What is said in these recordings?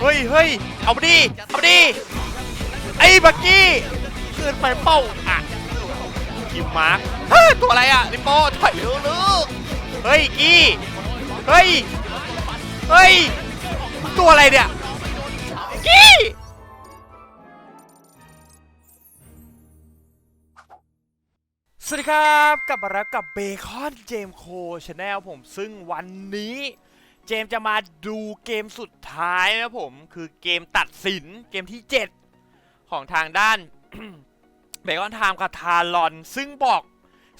เฮ้ยเฮ้ยเอามาดิเอามาดิไอ้บักกี้เกินไปเป้าอะคิมมาร์คเฮ้ยตัวอะไรอะลิปโป้ถอยเร็วลูกเฮ้ยกี้เฮ้ยเฮ้ยตัวอะไรเนี่ยกี้สวัสดีครับกลับมาแล้วกับเบคอนเจมโคชาแนลผมซึ่งวันนี้ เจมจะมาดูเกมสุดท้ายนะผมคือเกมตัดสินเกมที่ 7 ของทางด้านเบคอนไทม์กับทารอน ซึ่งบอก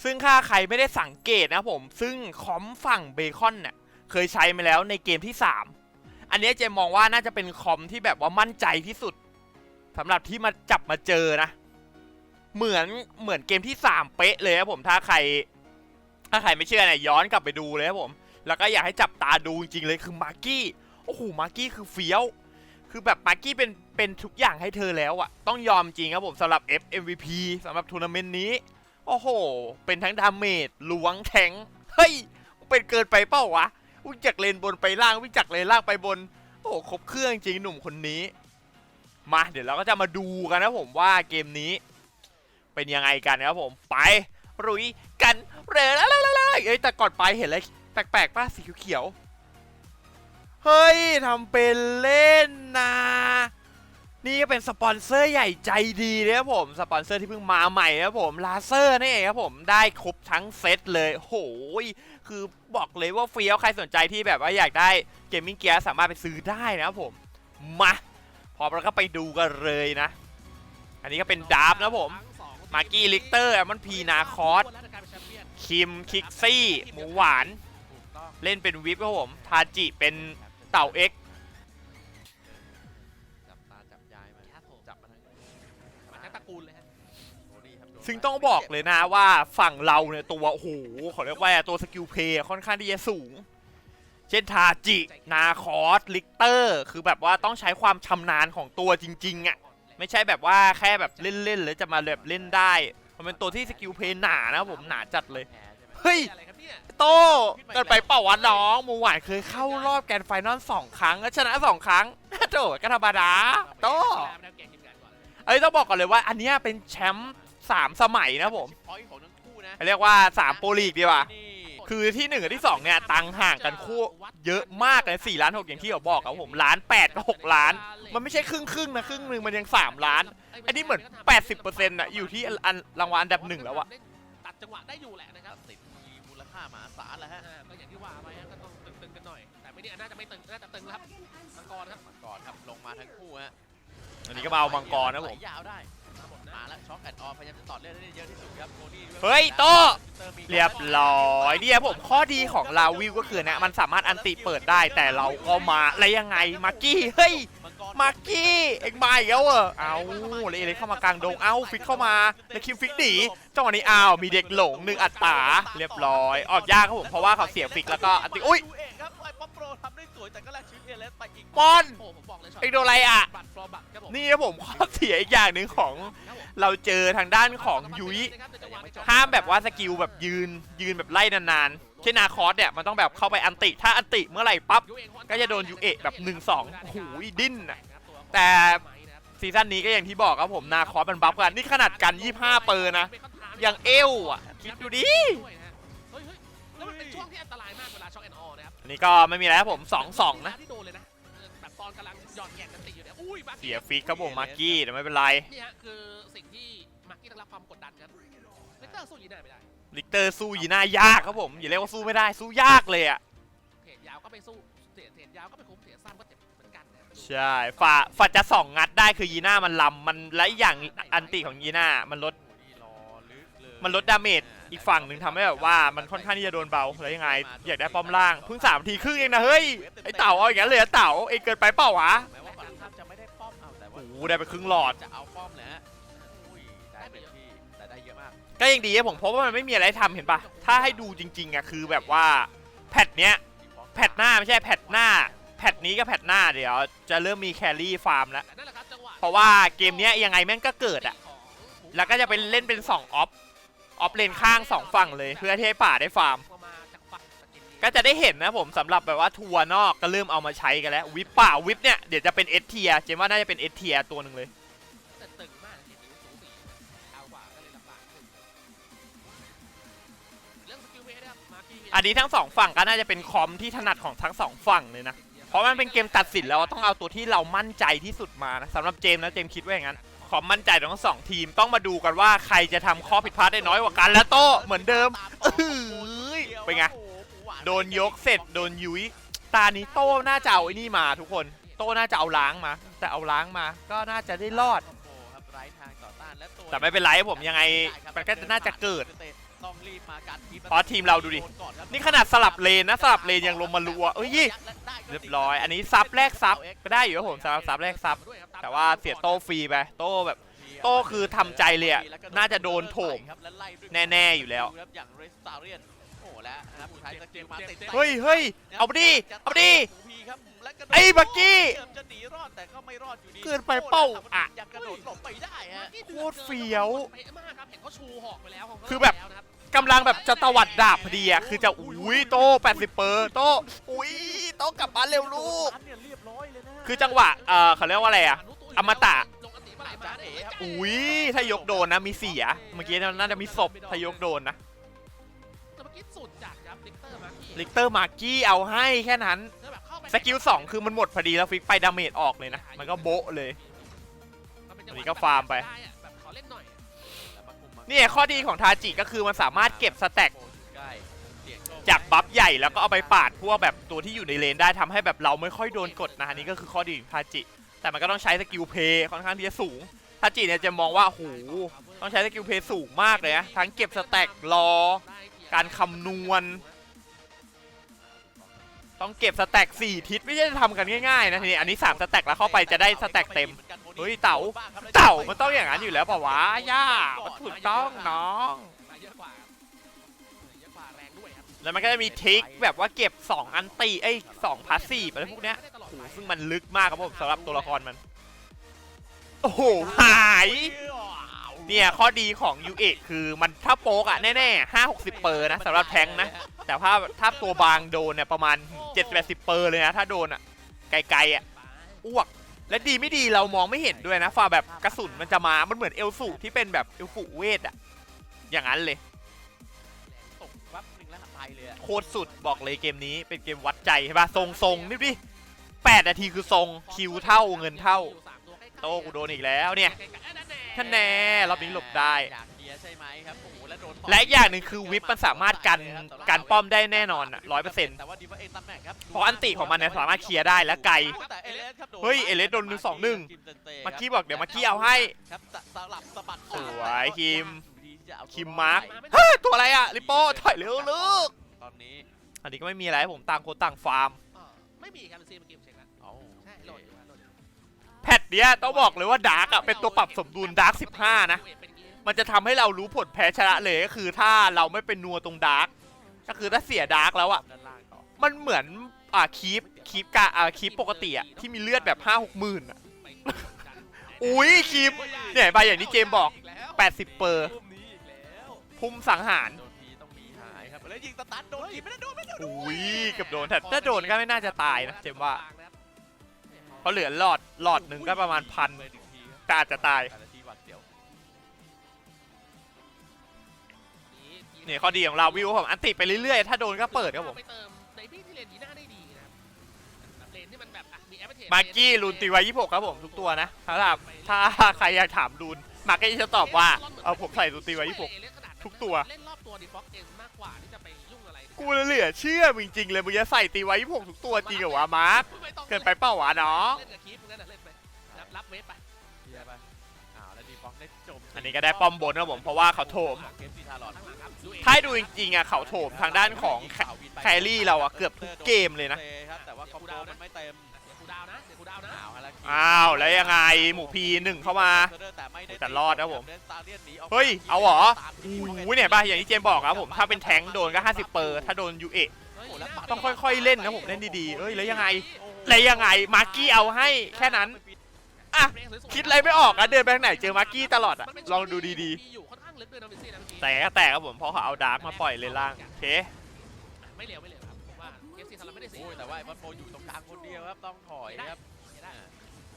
ซึ่งค่าใครไม่ได้สังเกตนะผม ซึ่งคอมฝั่งเบคอนเนี่ยเคยใช้มาแล้วในเกมที่ 3 อันนี้เจมมองว่าน่าจะเป็นคอมที่แบบว่ามั่นใจที่สุดสำหรับที่มาจับมาเจอนะ เหมือนเหมือนเกมที่ 3 เป๊ะเลยครับผมถ้าใคร ถ้าใครไม่เชื่อเนี่ยย้อนกลับไปดูเลยครับผม แล้วก็อยากให้จับตาดูจริงๆเลยคือมาร์กี้โอ้โหมาร์กี้คือเฟี้ยว คือแบบมาร์กี้เป็นเป็นทุกอย่างให้เธอแล้วอะต้องยอมจริงครับผมสำหรับ F MVP สำหรับทัวร์นาเมนต์นี้ โอ้โห เป็นทั้งดาเมจล้วงแทงเฮ้ยเป็นเกินไปเป้าวะวิ่งจากเลนบนไปล่างวิ่งจากเลนล่างไปบน โอ้โหครบเครื่องจริงหนุ่มคนนี้ มาเดี๋ยวเราก็จะมาดูกันนะผมว่าเกมนี้ เป็นยังไงกันนะครับผมไปรุยกันเร็วแล้วเอ้ยแต่ก่อนไปเห็นอะไร แปลกๆป่ะสีเขียวเฮ้ยทำเป็นเล่นนะนี่ก็เป็นสปอนเซอร์ใหญ่ใจดีนะครับผม สปอนเซอร์ที่เพิ่งมาใหม่นะครับผมลาเซอร์นี่เองครับผมได้ครบทั้งเซตเลยโหยคือบอกเลยว่าเฟี้ยวใครสนใจที่แบบว่าอยากได้เกมมิ่งเกียร์สามารถไปซื้อได้นะครับผม มา พอมแล้วก็ไปดูกันเลยนะ อันนี้ก็เป็นดาร์ฟนะผม มากี้ลิกเตอร์มอนพีนาคอสคิมคิกซี่ หมูหวาน เล่นเป็นวิปครับผม ทาจิเป็นเต่าเอ็กจับตาจับยายมาครับผมจับมาทั้งมาทั้งตระกูลเลยฮะโอ้นี่ครับโดนซึ่งต้องบอกเลยนะว่าฝั่งเราเนี่ยตัวโอ้โหขอเรียกว่าตัวสกิลเพย์ค่อนข้างที่จะสูง เช่นทาจิ นาคอส ลิกเตอร์ คือแบบว่าต้องใช้ความชำนาญของตัวจริงๆอะ ไม่ใช่แบบว่าแค่แบบเล่นๆแล้วจะมาแบบเล่นได้ มันเป็นตัวที่สกิลเพย์หนานะผมหนาจัดเลย แพ้ใช่ไหม เฮ้ย อะไรครับเนี่ยโตเกินไปเปล่าวะน้องหมูหวานเคยเข้ารอบแกรนด์ไฟนอลสองครั้งแล้วชนะสองครั้ง โตก็ธรรมดาโตแล้วเก่งทีมงานก่อนเลยเอ้ยต้องบอกก่อนเลยว่า อันเนี้ยเป็นแชมป์สามสมัยนะผมพอยต์ของทั้งคู่นะเรียกว่าสามโปรลีกดีกว่านี่คือที่หนึ่งกับที่สองเนี่ยตังค์ห่างกันคู่เยอะมากเลยสี่ล้านหกอย่างที่เขาบอกครับผมล้านแปดกับหกล้าน มันไม่ใช่ครึ่งครึ่งๆนะครึ่งหนึ่งมันยังสามล้าน อันนี้เหมือน80%อะอยู่ที่อันรางวัลอันดับหนึ่งแล้วอะตัด จังหวะได้อยู่แหละนะครับติดมีมูลค่ามหาศาลแล้วฮะอ่าก็อย่างที่ว่าไปฮะก็ต้องตึงๆกันหน่อย แต่ไม่เนี่ยน่าจะไม่ตึงน่าจะตึงครับมังกรครับก่อนครับลงมาทั้งคู่ฮะอันนี้ก็มาเอามังกรนะผม ไหลยาวได้มาหมดนะมาแล้วช็อคแอนด์ออพยายามจะต่อเลือดให้ได้เยอะที่สุดครับโคนี่ด้วยเฮ้ยโตเตอมีเรียบร้อยเนี่ยผมข้อดีของลาวิวก็คือเนี่ยมันสามารถอันติเปิดได้แต่เราก็มาอะไรยังไงมาร์กี้เฮ้ย มังกรมาร์กี้เอ็งมาอีกแล้วเหรอเอาเลยเลยเข้ามากลางดงเอ้าฟิกเข้ามาแล้วคิมฟิกหนีจังหวะนี้อ้าวมีเด็กหลงหนึ่งอัตราเรียบร้อย ออกยากครับผมเพราะว่าเขาเสียฟิกแล้วก็อันติอุ้ยบไอ้ป๊อปโปรทำได้สวยแต่ก็แลกชีวิตเอเลสไปอีกปอนโอ้ผมบอกเลยช็ตเอ็งโดนอะไรอะบัตรฟลอร์บัตรครับผมนี่นะผมข้อเสียอีกอย่างหนึ่งของเราเจอทางด้านของยุ้ยห้ามแบบว่าสกิลแบบยืนยืนแบบไล่นานๆ เช่นนาคอสเนี่ยมันต้องแบบเข้าไปอันติ ถ้าอันติเมื่อไหร่ปั๊บก็จะโดนยูเอะแบบ 1-2โอ้โหดิ้นน่ะแต่ซีซั่นนี้ก็อย่างที่บอกครับผมนาคอสมันบัฟกันนี่ขนาดกัน 25 เปอร์นะยังเอวอะคิดดูดิเฮ้ยเฮ้ยแล้วมันเป็นช่วงที่อันตรายมากเวลาช็อกแอนด์ออนะครับอันนี้ก็ไม่มีอะไรครับผม2-2นะที่โดนเลยนะเออแบบตอนกำลังหย่อนแข่งกันตีอยู่เนี่ยอุ้ยบัคเสียฟิกครับผมมาร์กี้แต่ไม่เป็นไรนี่ฮะคือสิ่งที่มาร์กี้ต้องรับความกดดันครับเลเตอร์สู้ยีน่าไม่ได้ ลิกเตอร์สู้ยีน่ายากครับผมอย่าเรียกว่าสู้ไม่ได้สู้ยากเลยอะเทรดยาวก็ไปสู้เทรดเทรดยาวก็ไปคุ้มเทรดสั้นก็เจ็บเหมือนกันนะครับใช่ฝ่าฝ่าจะสองงัดได้คือยีน่ามันลำมันและอีกอย่างอันติของยีน่ามันลดนี่รอลึกเลยมันลดดาเมจอีกฝั่งหนึ่งทำให้แบบว่ามันค่อนข้างที่จะโดนเบาแล้วยังไง อยากได้ป้อมล่างเพิ่งสามทีครึ่งเองนะเฮ้ยไอเต่าเอาอย่างนั้นเลยเหรอเต่าเองเกินไปเปล่าวะแม้ว่าฝั่งข้ามจะไม่ได้ป้อมเอาแต่ว่าโอ้โหได้ไปครึ่งหลอด จะเอาป้อมแหละฮะอุ้ย ได้เป็นที่แต่ได้เยอะมากก็ยังดีอะผมเพราะว่ามันไม่มีอะไรให้ทำเห็นปะถ้าให้ดูจริงๆอะคือแบบว่าแพทเนี้ย แพทหน้าไม่ใช่แพทหน้า แพทนี้กับแพทหน้าเดี๋ยว จะเริ่มมีแครี่ฟาร์มแล้วแต่นั่นแหละครับจังหวะเพราะว่าเกมเนี้ยยังไงแม่งก็เกิดอะแล้วก็จะเป็นเล่นเป็น 2 ออฟ ออฟเลนข้างสองฝั่งเลย เพื่อที่ให้ป่าได้ฟาร์ม มาจากฝั่งสกินนี้ก็จะได้เห็นนะผมสำหรับแบบว่าทัวร์นอกก็เริ่มเอามาใช้กันแล้ว วิปป่าวิปเนี่ยเดี๋ยวจะเป็นเอสเทียเจมว่าน่าจะเป็นเอสเทียตัวหนึ่งเลย อันนี้ทั้งสองฝั่งก็น่าจะเป็นคอมที่ถนัดของทั้งสองฝั่งเลยนะ เพราะมันเป็นเกมตัดสินแล้วต้องเอาตัวที่เรามั่นใจที่สุดมานะสำหรับเจมส์นะเจมส์คิดว่าอย่างนั้นความมั่นใจของทั้งสองทีมต้องมาดูกันว่าใครจะทำข้อผิดพลาดได้น้อยกว่ากันและโต้เหมือนเดิมเอ้ยเป็นไงโดนยกเสร็จโดนยุ้ยตานี้โต้น่าจะเอาไอ้นี่มาทุกคนโต้น่าจะเอาล้างมา แต่เอาล้างมาก็น่าจะได้รอดและตัวแต่ไม่เป็นไรผมยังไงมันก็น่าจะเกิด ต้องรีบมากันทีเพราะทีมเราดูดิ นี่ขนาดสลับเลนนะสลับเลนยังลงมารัวเอ้ยเรียบร้อย อันนี้ซับแรกซับก็ได้อยู่ครับผมสำหรับซับแรกซับ แต่ว่าเสียโต้ฟรีไปโต้แบบโต้คือทำใจเลยอะน่าจะโดนโถมแน่ๆอยู่แล้วอย่างเรสตาเรียนโอ้แล้วนะครับผู้ชายสกิลมาติดเฮ้ยเฮ้ยเอาไปดิเอาไปดิครับและกระโดดไอ้บักกี้เกือบจะหนีรอดแต่ก็ไม่รอดอยู่ดีเกินไปเป้าอะยังกระโดดหลบไปได้ฮะโคตรเฟี้ยวเป๊ะมากครับเห็นเขาชูหอกไปแล้วของคือแบบล้วนะครับ กำลังแบบจะตวัดดาบพอดีอะคือจะอุ้ยโต้80 เปอร์โต้อุ้ยโต้กลับบ้านเร็วลูกเนี่ยเรียบร้อยเลยนะคือจังหวะเออเขาเรียกว่าอะไรอะอมตะลงอันติเมื่อไหร่มาเนี่ยอุ้ยถ้ายกโดนนะมีเสีย เมื่อกี้น่าจะมีศพถ้ายกโดนนะแต่เมื่อกี้สุดจัดครับลิกเตอร์มากี้ลิกเตอร์มาร์กี้เอาให้แค่นั้นแล้วแบบเข้าไปสกิล2คือมันหมดพอดีแล้วฟิกไปดาเมจออกเลยนะ มันก็โบ๊ะเลยเป็จังหวะอันนี้ก็ฟาร์มไป เนี่ยข้อดีของทาจิก็คือมันสามารถเก็บสแต็กใกล้เสียงโชคจากบัฟใหญ่แล้วก็เอาไปปาดพวกแบบตัวที่อยู่ในเลนได้ทำให้แบบเราไม่ค่อยโดนกดนะอันนี้ก็คือข้อดีของทาจิ แต่มันก็ต้องใช้สกิลเพย์ค่อนข้างที่จะสูงทาจิเนี่ยจะมองว่าโหต้องใช้สกิลเพย์สูงมากเลยนะทั้งเก็บสแต็กรอ การคำนวณ ต้องเก็บสแต็ก4ทิศไม่ใช่จะทำกันง่ายๆนะทีนี้อันนี้3สแต็กแล้วเข้าไปจะได้สแต็กเต็ม เฮ้ยเต๋าเต่ามันต้องอย่างนั้นอยู่แล้วเปล่าวะย่ามันถูกต้องน้องมาเยอะกว่าครับเยอะกว่าแรงด้วยครับแล้วมันก็จะมีทริคแบบว่าเก็บ 2 อันตีเอ้ยสองพาสซีฟอะไรพวกเนี้ยไม่ได้ตลอดโอ้โหไปซึ่งมันลึกมากครับผมสำหรับตัวละครมัน โอ้โหหายเนี่ยข้อดีของยูเอคือมันถ้าโป๊กอะแน่ๆ5 60เปอร์นะสำหรับแทงค์นะ แต่ถ้าถ้าตัวบางโดนเนี่ยประมาณ7-80เปอร์เลยนะ ถ้าโดนอะไกลๆอะอ้วก และดีไม่ดีเรามองไม่เห็นด้วยนะฝ่าแบบกระสุนมันจะมา มันเหมือนเอลสูที่เป็นแบบเอลสูเวทอะอย่างนั้นเลยตกวับหนึ่งแล้วไปเลยอะโคตรสุดบอกเลยเกมนี้เป็นเกมวัดใจใช่ปะทรงทรงนี่ดิ8นาทีคือทรงคิวเท่าเงินเท่า โตกูโดนอีกแล้วเนี่ยท่านแน่รอบนี้หลบได้อยากเค ลียร์ใช่ไหมครับโอ้โหแล้วโดนและอีกอย่างหนึ่งคือวิปมันสามารถกันกันป้อมได้แน่นอนอะ100%แต่ว่าดีว่าเองตำแหน่งครับเพราะอันติของมันเนี่ยสามารถเคลียร์ได้และไกลแต่เอเลสครับโดนเฮ้ยเอเลสโดน1-2-1เมื่อกี้บอกเดี๋ยวเมื่อกี้เอาให้ครับสสลับสะบัดสวยคิมที่จะเอตัวคิมมาร์ครอดเฮ้ยตัวอะไรอะลิโป้ถอยเร็วลูกตอนนี้อันนี้ก็ไม่มีอะไรให้ผมต่างคนต่างฟาร์มไม่มีการซีเมื่อกี้ผมเช็คแล้วเอาใช่โหลดอยู่โหลดอยู่แพทเนี้ยต้องบอกเลยว่าดาร์กอะเป็นตัวปรับสมดุลดาร์ก15นะเป็นอย่างงี้ มันจะทำให้เรารู้ผลแพ้ชนะเลยก็คือถ้าเราไม่เป็นนัวตรงดาร์กก็คือถ้าเสียดาร์กแล้วอะด้านล่างต่อมันเหมือนอ่าคีปคีปกะอ่าคีปปกติอะที่มีเลือดแบบ5 6หมื่นอะไปกันอุ้ยคีปเนี่ยไปอย่างที่เจมส์บอก 80 เปอร์มุมนี้อีกแล้วพุ่มสังหารโดนทีต้องมีหายครับแล้วยิงสตันโดนทีไม่ได้โดนไม่โดนอุ้ยเกือบโดนแต่ถ้าโดนก็ไม่น่าจะตายนะเจมส์ว่าเพราะเหลือหลอดหลอดหนึ่งก็ประมาณพันไปหนึ่งทีครับแต่อาจจะตาย เนี่ยข้อดีของเราวิวผมอันติไปเรื่อยๆ ถ้าโดนก็เปิดครับผมไปเติมในพี่ที่เลนดีน่าได้ดีนะครับแบบเลนที่มันแบบอะมีแอปเปิลเทมาร์กี้ลูนตีไว้26ครับผมทุกตัวนะถ้าถามถ้าใครอยากถามลูนมาร์กี้จะตอบว่าเอาผมใส่ลูนตีไว้26ทุกตัว เล่นรอบตัวดีฟ็อกเองมากกว่าที่จะไปยุ่งอะไรกูเหลือเชื่อมึงจริงๆเลยมึงจะใส่ตีไว้26ทุกตัวจริงเหรอวะมาร์คม่ต้องเกินไปเปล่าวะน้องเล่นกับคีฟมึงนั่นน่ะเล่นไปรับรับเวฟไปเฮียไปอ้าวแล้วดีฟ็ อกได้จมอันนี้ก็ได้ป้อมบนครับผมเพราะว่าเขาโถมเกมซีทารอดข้างหลังครับดูเองถ้าให้ดูจริงๆอะเขาโถมทางด้านของแคแครี่เราอะเกือบทุกเกมเลยนะครับแต่ว่าคอมโบมันไม่เต็มเดี๋ยวกูดาวนะเดี๋ยวกูดาวนะอ้าวฮาราคิอ้าวแล้วยังไงหมูพีหนึ่งเข้ามาแต่ไม่ได้แต่รอดนะผมเดนสตาร์เลียนหนีออกเฮ้ยเอาเหรอตามโอที่้ยเนี่ยป่ะอย่างที่เจมส์บอกครับผมถ้าเป็นแทงค์โดนก็ 50 เปอร์ถ้าโดนยูเอะเฮ้ยต้องค่อยๆเล่นนะผมเล่นดีๆเอ้ยแล้วยังไงแล้วยังไงมาร์กี้เอาให้แค่นั้น อะ คิดอะไรไม่ออกอะเดินไปทางไหนเจอมาร์กี้ตลอดอะมันเป็นลองดูดีมีอยู่ค่อนข้างลึกด้วยนะวินซี่นะเมื่อกี้ๆแต่ก็แตกครับผมเพราะเขาเอาดาร์กมาปล่อยเลยล่างโอเคไม่เร็วไม่เร็วครับผมว่าแต่ว่าไอ้บอลโฟอยู่ตรงกลางคนเดียวครับต้องถอยครับอ่า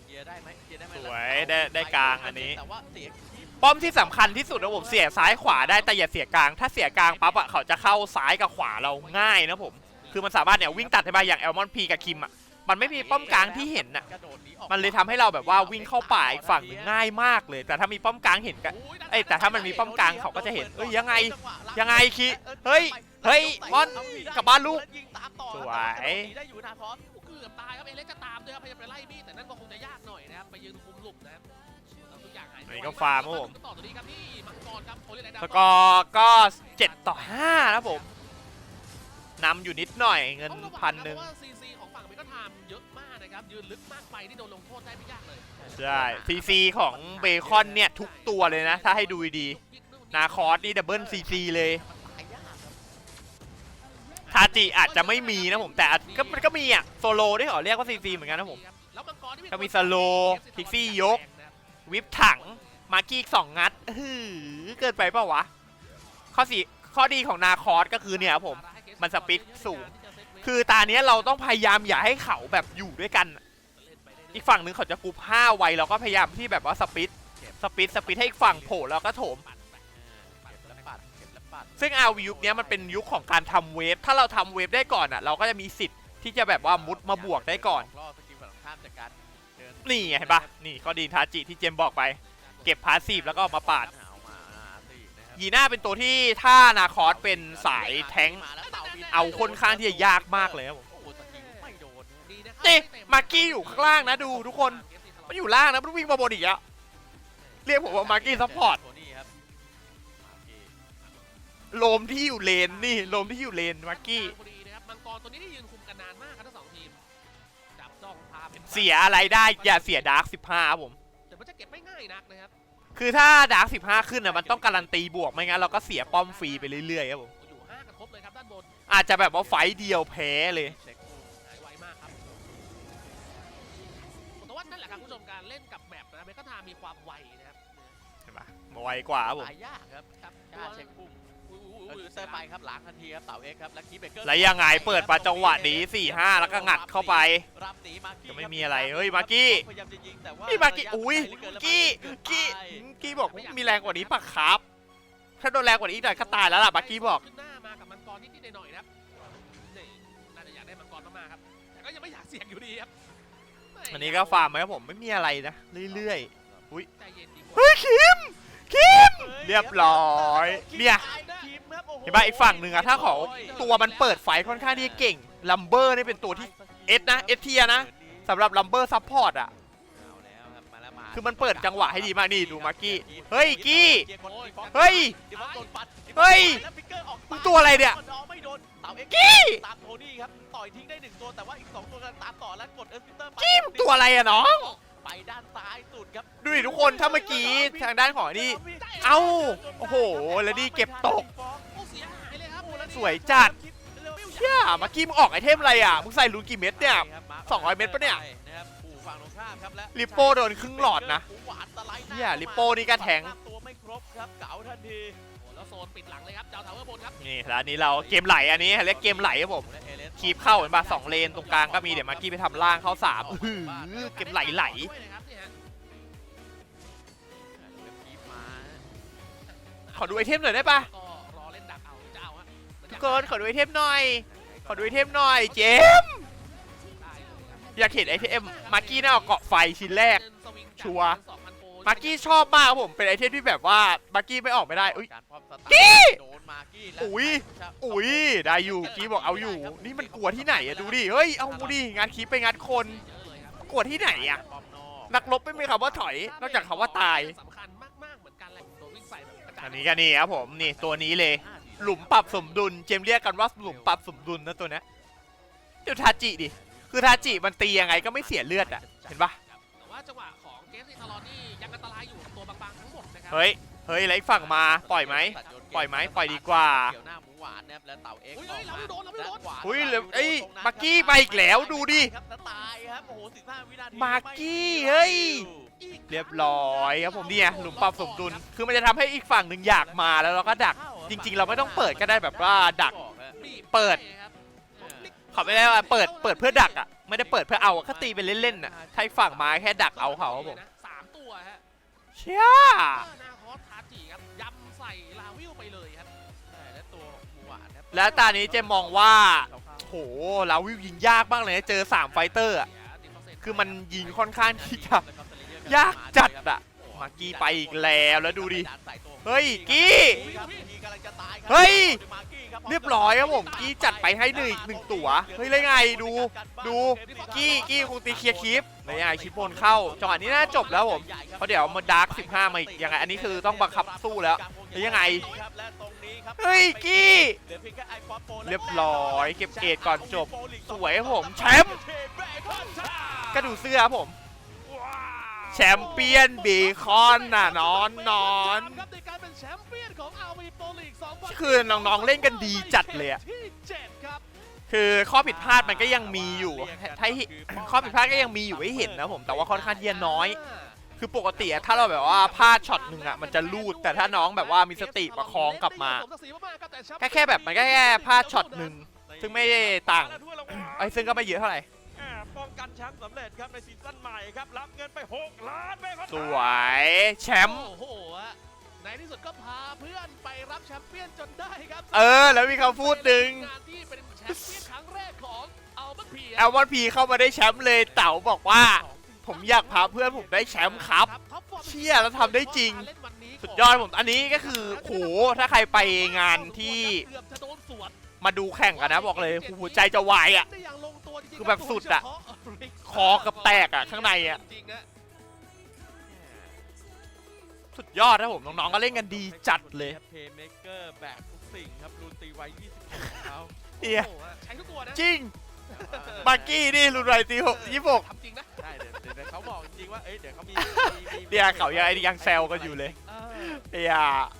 เคลียร์ได้ไหมเคลียร์ได้ไหมสวยได้ได้กลางอันนี้แต่ว่าเสียคีบป้อมที่สำคัญที่สุดนะผมเสียซ้ายขวาได้แต่อย่าเสียกลาง ถ้าเสียกลางปั๊บอะเขาจะเข้าซ้ายกับขวาเราง่ายนะผม คือมันสามารถเนี่ยวิ่งตัดให้มาอย่างแอลมอนพีกับคิมอะ มันไม่มีป้อมกลางที่เห็นอะกระโดดหนีออกมันเลยทำให้เราแบบว่าวิ่งเข้าป่าอีกฝั่งหนึ่งง่ายมากเลย แต่ถ้ามีป้อมกลางเห็นกันเอ้ยแต่ถ้ามันมีป้อมกลางเขาก็จะเห็นเอ้ยยังไง ยังไงคิเฮ้ย เฮ้ยบอลกลับบ้านลูกยิงตามต่อสวยกระโดดหนีได้อยู่นาคอสเกือบตายครับเอเล็กจะตามด้วยครับพยายามไปไล่บี้แต่นั่นก็คงจะยากหน่อยนะครับไปยืนคุมหลุมนะครับแล้วทุกอย่างหายไปอันนี้ก็ฟาร์มครับผม ต่อตัวนี้ครับที่มังกรครับโอเล่นไดดาวสกอร์ก็ 7 ต่อ5นะครับผมนำอยู่นิดหน่อยเงินต้องระวัพันหนึ่งะเพราะว่าาไทม์เยอะมากนะครับ ยืนลึกมากไปที่โดนลงโทษได้ไม่ยากเลยใช่ซีซีของเบคอนเนี่ยทุกตัวเลยนะ ถ้าให้ดูดีๆนาคอสนี่ดับเบิลซีซีเลยตายยากครับทาจิอาจจะไม่มีนะผมแต่อาจก็มันก็มีอะโซโลที่เขาเรียกว่าซีซีเหมือนกันนะผมแล้วมังกรที่ก็มีสโลว์พิกซี่ยก วิปถัง มาร์กี้อีกสองงัดฮือเกินไปเปล่าวะ ข้อสีข้อดีของนาคอสก็คือเนี่ยครับผม มันสปีดสูง คือตาเนี้ยเราต้องพยายามอย่าให้เขาแบบอยู่ด้วยกัน อีกฝั่งหนึ่งเขาจะกรุ๊ปห้าไวเราก็พยายามที่แบบว่าสปีดสปีดสปีดให้อีกฝั่งโผล่แล้วก็โถม ซึ่งเอายุคเนี้ยมันเป็นยุคของการทำเวฟ ถ้าเราทำเวฟได้ก่อนอะ เราก็จะมีสิทธิ์ที่จะแบบว่ามุดมาบวกได้ก่อน นี่ไงเห็นปะนี่ข้อดีทาจิที่เจมบอกไป เก็บพาสซีฟแล้วก็มาปาด ยีน่าเป็นตัวที่ถ้านาคอสเป็นสายแท้งค์มาแล้วต่บินเอาค่อนข้างที่จะยากมากเลยครับผมโอ้โหสกิลไม่โดนนี่มาร์กี้อยู่ข้างล่างนะดูทุกคนมันอยู่ล่างนะมันวิ่งมาบนอีกแล้วเรียกผมว่ามาร์กี้ซัพพอร์ตโทนี่ครับมาร์กี้โลมที่อยู่เลนนี่โลมที่อยู่เลนมาร์กี้พอดีนะครับมังกรตัวนี้ได้ยืนคุมกันนานมากครับทั้งสองทีมจับจ้องพาเป็นเสียอะไรได้อย่าเสียดาร์กสิบห้าผม แต่มันจะเก็บไม่ง่ายนักนะครับ คือถ้าดาร์กสิบห้าขึ้นอะมันต้องการันตีบวกไม่งั้นเราก็เสียป้อมฟรีไปเรื่อยๆครับผมอยู่ห้ากันครบเลยครับด้านบนอาจจะแบบว่าไฟต์เดียวแพ้เลยเช็คคู่หายไวมากครับแต่ว่านั่นแหละครับคุณผู้ชมการเล่นกับแมปนะเมกาไทม์มีความไวนะครับเห็นปะไวกว่าครับผมตายยากครับครับกล้าเช็คคู่อุ้ยอุ้ย เออุ้ยอเตอร์ไปครับล้างทันทีครับเต่าเอ็กซ์ครับแล้วคีเบเกอร์แล้วยังไงเปิดมาจังหวะนี้สี่ห้าแล้วก็งัดเข้าไป รับหนีมาร์กี้ก็ไม่มีอะไรเฮ้ยมาร์กี้ พยายามจะยิงแต่ว่านี่มาร์กี้ระยะอุ้ยไกลเหลืเนแล้วกี้เกินกี้ไปกี้บอกมีแรงกว่านี้ปะครับถ้าโดนแรงกว่านี้อีกหน่อยก็ตายแล้วล่ะมาร์กี้บอกขึ้นหน้ามากับมังกรนิดๆหน่อยๆนะครับนี่น่าจะอยากได้มังกรมากๆครับแต่ก็ยังไม่อยากเสี่ยงอยู่ดีครับไม่อันนี้ก็ฟาร์มไหมครับผมไม่มีอะไรนะเรื่อยใจเย็นดีกๆว่าเฮ้ยคิม คิมเรียบร้อย เนี่ยคิมครับโอ้โเห็นป่ะอีกฝั่งหนึ่งอะถ้าเขาตัวมันเปิดไฟค่อนข้างที่จะเก่งลัมเบอร์นี่เป็นตัวที่เอสนะเอสเทียนะสำหรับลัมเบอร์ซัพพอร์ตอะเอาแล้วครับมาแล้วมาคือมันเปิดจังหวะให้ดีมากนี่ดูมาร์กี้เฮ้ยกี้เกียร์กดอีกฟองเฮ้ยเดี๋ยวมันโดนฟันเฮ้ยแล้วฟิกเกอร์ออกมึงตัวอะไรเนี่ยมันอาไม่โดนเต่าเอ็กซ์กี้ตามโทนี่ครับต่อยทิ้งได้หนึ่งตัวแต่ว่าอีกสองตัวกำลังตามต่อแล้วกดเอสพิเตอร์ไปกี้มงตัวอะไรอะน้อง ไปด้านซ้ายสุดครับดูดิทุกคนถ้าเมื่อกี้ทางด้านของนี่ เอ้าโอ้โหแล้วนี่เก็บตกโอ้เสียหายเลยครับโอ้แล้วนี่สวยจัดเชี่ยเมื่อกี้มึงออกไอเทมอะไรอะมึงใส่รูนกี่เม็ดเนี่ย200 เม็ดปะเนี่ยนะครับปู่ฝั่งตรงข้ามครับและลิปโป้โดนครึ่งหลอดนะหวานสไลด์หน้าเหี้ยลิปโป้นี่ก็แทงตัวไม่ครบครับเก๋าทันทีโอ้แล้วโซ นปิดหลังเลยครับเจ้าทาวเวอร์บนครับนี่แล้วอันนี้เราเกมไหลอันนี้เรียกเกมไหลครับผมและเอเลสคีบเข้าเห็นปะสองเลนตรงกลางก็มีเดี๋ยวมาร์กี้ไปทำล่างเข้าสามอื้อหือเกมไหลไหลด้วยนะครับเนี่ยฮะคีบมาขอดูไอเทมหน่อยได้ปะก็รอเล่นดักเอาจะเอาฮะทุกคนขอดูไอเทมหน่อย ขอดูไอเทมหน่อยเจมส์ได้เลยครับอยากเห็นไอเทมมาร์กี้น่าเอาเกาะไฟชิ้นแรกสวิงจากชัวร์2,000โปร มาร์กี้ชอบมากครับผมเป็นไอเทมที่แบบว่ามาร์กี้ไม่ออกไม่ได้อุ้ย การป้อมสตาร์ทกี้ โดนมากี้และอุ๊ยอุ้ยได้อยู่กี้บอกเอาอยู่ นี่มันกลัวที่ไหนอะดูดิเฮ้ยเอาดิงานคีปไปงานคนเยอะเลยครับกลัวที่ไหนอะป้อมนอกนักรบไม่มีคำว่าถอย นอกจากคำว่าตาย สำคัญมากๆเหมือนกันแหละโดนวิ่งใส่แบบกระจายอันนี้ก็นี่ครับผมนี่ตัวนี้เลยห้าทีหลุมปรับสมดุลเจมส์เรียกกันว่าหลุมปรับสมดุลนะตัวเนี้ยเดี๋ยวทาจิดิคือทาจิมันตียังไงก็ไม่เสียเลือดอะเห็นปะครับแต่ว่าจังหวะของเก สซีทารอนนี่ยังอันตรายอยู่กับตัวบางๆทั้งหมดนะครัเฮ้ย เฮ้ยแล้วอีกฝั่งมา ปล่อยไหม ปล่อยไหมปล่อยดีกว่า เกี่ยวหน้าหมูหวานนะครับและเต่าเอ็กซ์อุ้ยเฮ้ยเราไม่โดนเราไม่โดนและขวาอุ้ยเหลือเอ้ยตรงนั้นมาร์กี้ไปอีกแล้วดูดิครับแล้วตายครับโอ้โห15วินาทีมาร์กี้เฮ้ย อีกเรียบร้อยครับผมเนี่ยหลุมปรับสมดุล คือมันจะทำให้อีกฝั่งหนึ่งอยากมาแล้วเราก็ดัก จริงๆเราไม่ต้องเปิดก็ได้แบบว่าดัก บีบเปิดครับเออเขาไม่ได้ว่าเปิด เปิดเพื่อดักอะ ไม่ได้เปิดเพื่อเอาอะแค่ตีไปเล่นๆอะถ้าอีกฝั่งมาแค่ดักเอาเขาครับผมสามตัวฮะเชี่ยหน้าคอสทาจิครับยำใส่ลาวิวไปเลยครับใช่และตัวของบูหวานครับแล้วตานี้เจมมองว่าเข้าๆโหลาวิวยิงยากมากเลยนะเจอ3ไฟเตอร์อะคือมันยิงค่อนข้างที่จะยากจัดอะมากี้ไปอีกแล้วแล้วดูดิ เฮ้ยกี้ เฮ้ย เรียบร้อยครับผมกี้จัดไปให้หนึ่งหนึ่งตั๋วเฮ้ยแล้วไงดูดูกี้กี้คงตีเคลียร์คลิปในไงคลิปบนเข้าจังหวะนี้น่าจบแล้วผมเพราะเดี๋ยวมาดาร์ก15มาอีกยังไงอันนี้คือต้องบังคับสู้แล้วแล้วยังไงเฮ้ยกี้เรียบร้อยเก็บเกรดก่อนจบสวยครับผมแชมป์ก็ดูเสื้อครับผม แชมเปี้ยนเบคอนน่ะนอนนอนครับในการเป็นแชมเปี้ยนของอาวีโปรลีก2คือน้องๆเล่นกันดีจัดเลยอะที่เจ็ดครับคือข้อผิดพลาดมันก็ยังมีอยู่ถ้าให้ข้อผิดพลาดก็ยังมีอยู่ให้เห็นนะผมแต่ว่าค่อนข้างที่จะน้อย คือปกติอะถ้าเราแบบว่าพลาดช็อตหนึ่งอะมันจะลูดแต่ถ้าน้องแบบว่ามีสติประคองกลับมาแค่แค่แบบมันก็แค่พลาดช็อตหนึ่งซึ่งไม่ได้ต่างไอ้ยซึ่งก็ไม่เยอะเท่าไหร่อ่าป้อง กันแชมป์สำเร็จครับในซีซั่นใหม่ครับรับเงินไป 6 ล้านไปครับสวยแชมป์โอ้โหอะในที่สุดก็พาเพื่อนไปรับแชมเปี้ยนจนได้ครับเออ แล้วมีคำพูดหนึ่งงานที่เป็นแชมเปี้ยนครั้งแรกของอัลบั้มพีแอลวอนพีเข้ามาได้แชมป์เลยเต๋าบอกว่า ผมอยากพาเพื่อนผมได้แชมป์ครับเชี่ยแล้วทำได้จริง สุดยอดผมอันนี้ก็คือโหถ้าใครไปงานที่เกือบจะโดนสวนมาดูแข่งกันนะบอกเลยหัวใจจะวายอะ ได้อย่างลงตัวจริงๆคือแบบสุดอะโยเฉพาะริกคอกับแตกอะข้างในอะจริงๆนะสุดยอดนะผมน้องๆก็เล่นกันดีจัดเลยเพย์เมเกอร์แบกทุกสิ่งครับรุนตีไว้26ของเขาเนี่ยโอ้โหอะใช้ทุกตัวนะจริงบักกี้นี่รุนไรตีหกยี่หกทำจริงนะใช่เดี๋ยวเดี๋ยวเขาบอกจริงๆว่าเอ้ยเดี๋ยวเขามีมีมีเนี่ยเขายังยังแซวกันอยู่เลยเออเฮีย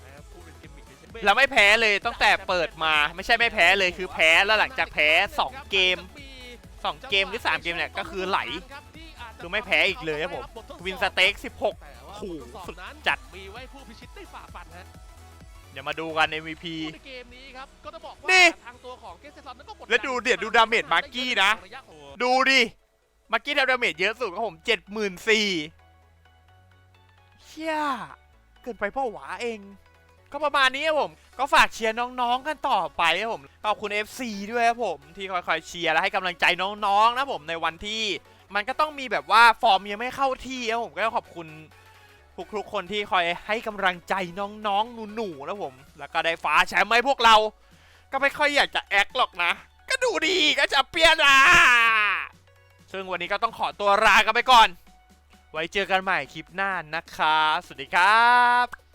นะครับพูดเป็นกิมมิคเฉยๆแล้วไม่แพ้เลยตั้งแต่เปิดมาไม่ใช่ไม่แพ้เลยคือแพ้แล้วหลังจากแพ้สองเกม สองเกมหรือสามเกมเนี่ยก็คือไหลคือไม่แพ้อีกเลยครับผมวินสเต็ก16แต่ว่าโอ้โหบททดสอบสุดนั้นจัดมีไว้ผู้พิชิตได้ฝ่าฟันฮะเดี๋ยวมาดูกัน MVP ในเกมนี้ครับก็ต้องบอกว่านี่ทางตัวของเกสเซซอนนั้นก็กดแล้วดูเดี๋ยวดูดาเมจมาร์กี้นะรยโหดดูดิมาร์กี้ทำดาเมจเยอะสุดของผมเจ็ดหมื่นสี่เชี่ยเกินไปเปล่าวะเอง ก็ประมาณนี้ครับผมก็ฝากเชียร์น้องๆกันต่อไปครับผมขอบคุณ FC ด้วยครับผมที่คอยๆเชียร์และให้กำลังใจน้องๆนะผมในวันที่มันก็ต้องมีแบบว่าฟอร์มยังไม่เข้าที่ครับผมก็ขอบคุณทุกๆคนที่คอยให้กำลังใจน้องๆหนูๆนะผม แล้วก็ได้ฟ้าแชมป์ให้พวกเรา ก็ไม่ค่อยอยากจะแอคหรอกนะ ก็ดูดีก็จะเปลี่ยนอะซึ่งวันนี้ก็ต้องขอตัวลากันไปก่อน ไว้เจอกันใหม่คลิปหน้านะคะ สวัสดีครับ